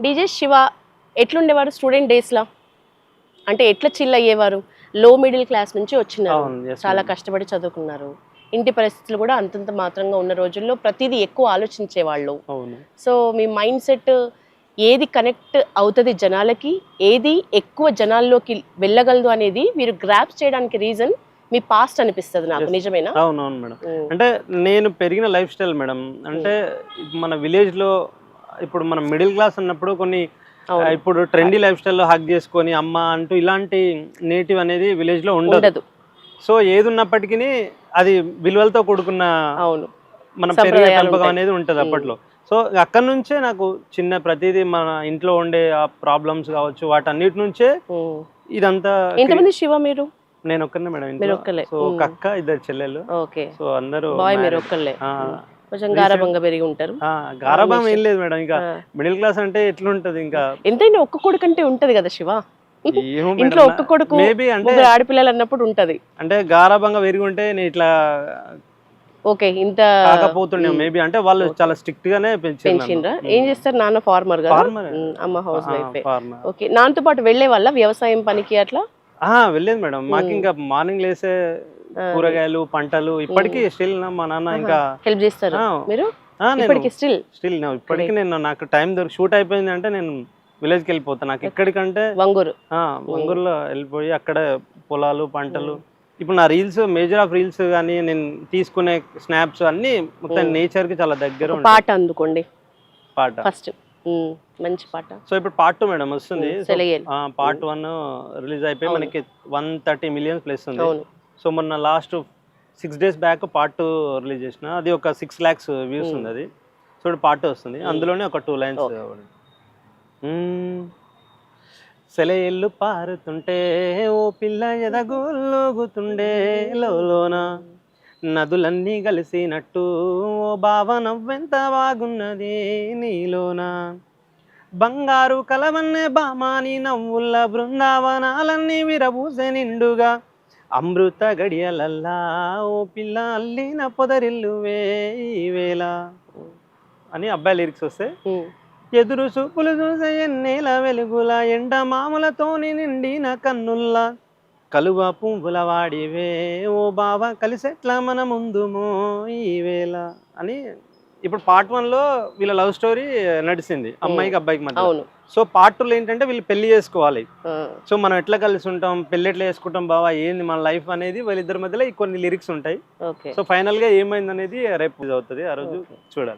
DJ Shiva ఎట్లుండేవారు student డేస్లో? అంటే ఎట్లా చిల్ అయ్యేవారు? లో మిడిల్ క్లాస్ నుంచి వచ్చినారు. చాలా. కష్టపడి చదువుకున్నారు. ఇంటి పరిస్థితులు కూడా అంతంత మాత్రంగా ఉన్న రోజుల్లో ప్రతిదీ ఎక్కువ ఆలోచించేవాళ్ళు. సో మీ మైండ్ సెట్ ఏది కనెక్ట్ అవుతుంది జనాలకి ఏది ఎక్కువ జనాల్లోకి వెళ్ళగలదు అనేది మీరు గ్రాప్స్ చేయడానికి రీజన్ మీ పాస్ట్ అనిపిస్తుంది నాకు. నిజమేనా? అవును అవును మేడం అంటే నేను పెరిగిన లైఫ్ స్టైల్ మేడం. అంటే మన విలేజ్లో ఇప్పుడు మనం మిడిల్ క్లాస్ అన్నప్పుడు కొన్ని ఇప్పుడు ట్రెండీ లైఫ్ స్టైల్లో హక్ చేసుకొని అమ్మ అంటూ ఇలాంటి నేటివ్ అనేది విలేజ్లో ఉండదు. సో ఏది ఉన్నప్పటికీ అది విలువలతో కూడుకున్న అవును. మన పెరిగే పెంపకం. అనేది ఉంటుంది. అప్పట్లో. సో అక్కడ నుంచే నాకు చిన్న ప్రతిదీ మన ఇంట్లో ఉండే ఆ ప్రాబ్లమ్స్ కావచ్చు వాటన్నిటి నుంచే. ఇదంతా ఎంతమంది శివ మీరు? నేను ఒక్కనే మేడం సో ఒక అక్క ఇద్దరు చెల్లెలు. సో అందరూ బాయ్ మీరు. ఒక్కళ్ళే. కొంచెం గారభంగా పెరిగి ఉంటారు. ఆ, గారాబం ఏం లేదు మేడం. ఇంకా. మిడిల్ క్లాస్ అంటే ఎట్లుంటది ఇంకా? ఎంతైనా ఒక్క కొడుకు అంటే ఉంటది కదా శివ? ఇంట్లో ఒక్క కొడుకు మేబీ అంటే ముగ్గురు ఆడపిల్లలు అన్నప్పుడు ఉంటది. అంటే గారాబంగా పెరిగి ఉంటే నేను ఇట్లా ఓకే ఇంత కాకపోతుండే మేబీ అంటే వాళ్ళు చాలా స్ట్రిక్ట్ గానే పెంచిండ్రా ఏం చేస్తారు నాన్న? ఫార్మర్ కదా? అమ్మ హౌస్ వైఫ్ ఓకే నాన్నతో పాటు వెళ్ళే వాళ్ళ వ్యవసాయం పనికి అట్లా? వెళ్ళేది మేడం. మాకు ఇంకా మార్నింగ్ లేసే కూరగాయలు పంటలు ఇప్పటికీ స్టిల్ మా నాన్న ఇంకా హెల్ప్ చేస్తారు మీరు? ఇప్పటికి స్టిల్ స్టిల్ ఇప్పటికీ నేను నాకు టైం దొరికి షూట్ అయిపోయింది అంటే నేను విలేజ్కి వెళ్ళిపోతాను నాకు ఎక్కడికంటే వంగూరు. ఆ, మంగూరులో వెళ్ళిపోయి అక్కడ పొలాలు పంటలు. ఇప్పుడు నా రీల్స్ మేజర్ ఆఫ్ రీల్స్ కానీ నేను తీసుకునే స్నాప్స్ అన్ని మొత్తం నేచర్కి చాలా దగ్గర పాట అందుకోండి. పాట. ఫస్ట్ మంచి పాట. సో ఇప్పుడు పార్ట్ టూ మేడం వస్తుంది. పార్ట్ వన్ రిలీజ్ అయిపోయి మనకి వన్ థర్టీ మిలియన్స్ ప్లస్ ఉంది. సో మొన్న last six days back part two release చేసిన. అది ఒక సిక్స్ ల్యాక్స్ వ్యూస్ ఉంది అది. సో పార్ట్ టూ వస్తుంది. అందులోనే ఒక టూ లైన్స్ సెలయేళ్ళు పారుతుంటే ఓ పిల్ల ఎదగొల్లుగుతుండే లోన నదులన్నీ కలిసినట్టు ఓ బావ నవ్వెంత బాగున్నది నీలోన. బంగారు కలవన్నే బామాని నవ్వుల బృందావనాలన్నీ విరబూసే నిండుగా అమృత గడియలల్లా ఓ పిల్ల అల్లిన పొదరిల్లువే ఈ వేళ. అని అబ్బాయి లిరిక్స్ వస్తే ఎదురు చూపులు చూసే ఎన్నేల వెలుగుల ఎండ మామలతోని నిండిన కన్నుల్లా. కలువ పువ్వుల వాడివే ఓ బావ కలిసెట్లా మన ముందుమో ఈ వేళ. అని ఇప్పుడు పార్ట్ వన్లో వీళ్ళ లవ్ స్టోరీ నడిచింది అమ్మాయికి అబ్బాయికి మధ్య సో పార్ట్ టూలో ఏంటంటే వీళ్ళు పెళ్ళి చేసుకోవాలి. సో మనం ఎట్లా కలిసి ఉంటాం పెళ్ళి ఎట్లా చేసుకుంటాం బావా ఏంది మన లైఫ్ అనేది వీళ్ళిద్దరి మధ్యలో కొన్ని లిరిక్స్ ఉంటాయి. సో ఫైనల్గా ఏమైంది అనేది రేపు అవుతుంది ఆ రోజు. చూడాలి.